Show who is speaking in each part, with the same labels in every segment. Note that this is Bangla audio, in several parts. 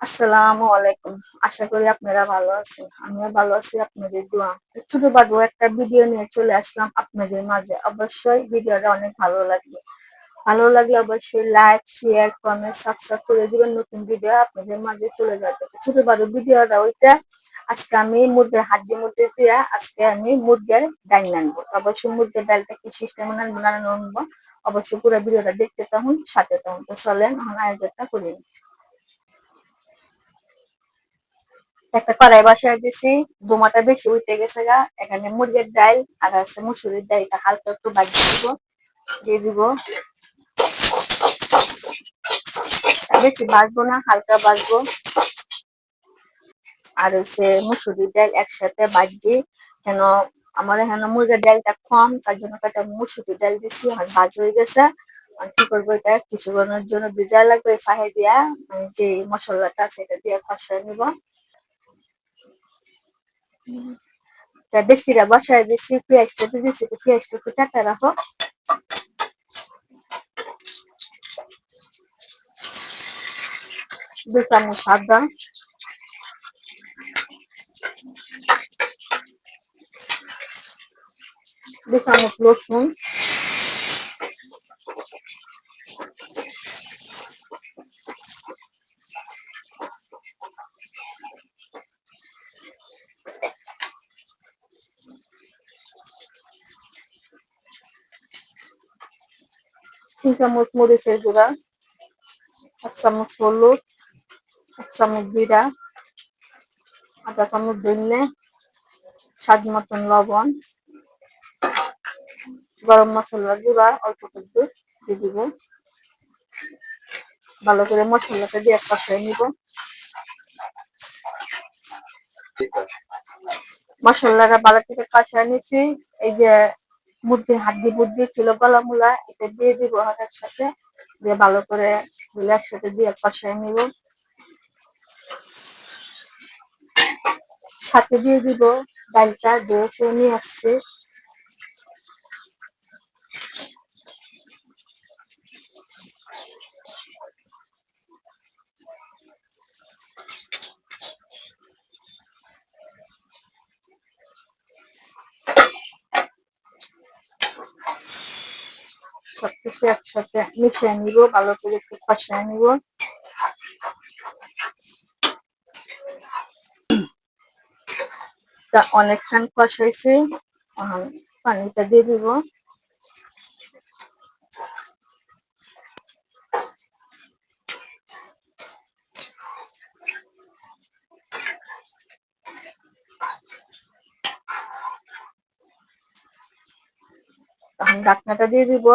Speaker 1: আসসালামু আলাইকুম। আশা করি আপনারা ভালো আছেন। আমিও ভালো আছি, আপনাদের দোয়া। ছোট বাবু একটা ভিডিও নিয়ে চলে আসলাম আপনাদের মাঝে। অবশ্যই ভিডিওটা অনেক ভালো লাগবে। ভালো লাগলে অবশ্যই লাইক শেয়ার কমেন্ট সাবস্ক্রাইব করে দিবেন। নতুন ভিডিও আপনাদের মাঝে চলে যাবে। ছোট বাবু ভিডিওটা ওইটা। আজকে আমি মুরগির হাড্ডি মুরগি দিয়ে আজকে আমি মুরগির ডাল আনব। অবশ্যই মুরগির ডালটা কি সিস্টেম আনব না আনব, অবশ্যই পুরো ভিডিওটা দেখতে তখন সাথে তখন তো চলেন, এখন আয়োজনটা করি। একটা কড়াই বসায় দিছি দোমাটা বেশি উঠে গেছে গা। এখানে মুরগির ডাল আর আছে মুসুরির ডাল, এটা হালকা একটু বাজিয়ে দিব, দিয়ে দিব। বেশি বাজবো না, হালকা বাজবো আর হচ্ছে মুসুরির ডাল একসাথে বাজি কেন আমার এখানে মুরগির ডালটা কম, তার জন্য একটা মুসুরির ডাল দিছি আর ভাজ হয়ে গেছে। আর কি করব এটা? কিছুক্ষণের জন্য ভিজা লাগবে ফাহে দিয়া যে মশলাটা আছে এটা দিয়ে কষায় নিব। তা বেশকিটা বসায় দিছি পেঁয়াজটা দিয়ে দিছি পেঁয়াজটা একটু টাকা রাখো দু চামচ আদা দু চামচ রসুন তিন চামচ মরিচের গুঁড়া এক চামচ হলুদ এক চামচ জিরা আধা চামচ ধনে স্বাদ মতন লবণ গরম মশলার গুঁড়া অল্প একটু দিয়ে দিব ভালো করে মশলাটা দিয়ে কষাই নিব। মশলাটা ভালো করে কষাই নিছি। এই যে মুরগি হাড্ডি বুদ্ধি ছিল গলা মূলা, এটা দিয়ে দিব একসাথে দিয়ে ভালো করে একসাথে দিয়ে কষাই নিব। সাথে দিয়ে দিব ডালটা, দিয়ে নিয়ে আসছে। সবকিছু একসাথে মিশিয়ে নিব, ভালো করে একটু কষিয়ে নিব। অনেকক্ষণ কষাইছি পানিটা দিয়ে দিব। ঢাকনাটা দিয়ে দিব।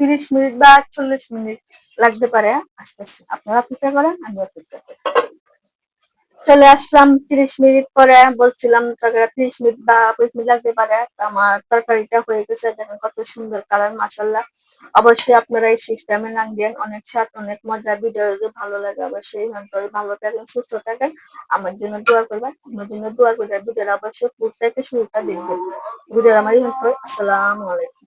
Speaker 1: তিরিশ মিনিট বা চল্লিশ মিনিট লাগতে পারে। আস্তে আস্তে আপনারা অপেক্ষা করেন, আমি অপেক্ষা করি চলে আসলাম তিরিশ মিনিট পরে, বলছিলাম তরকারি তিরিশ মিনিট বা পঁচিশ মিনিট লাগতে পারে। আমার তরকারিটা হয়ে গেছে, দেখেন কত সুন্দর কালার মাসাল্লাহ অবশ্যই আপনারা এই সিস্টেমে রাখবেন অনেক স্বাদ, অনেক মজা। ভিডিও যদি ভালো লাগে, অবশ্যই ভালো থাকেন, সুস্থ থাকেন। আমার জন্য দোয়া করবেন আমার জন্য দোয়া করবেন। ভিডিওটা অবশ্যই পুরো থেকে শুরুটা দেখবেন। ভিডিও আমার আসসালামু আলাইকুম।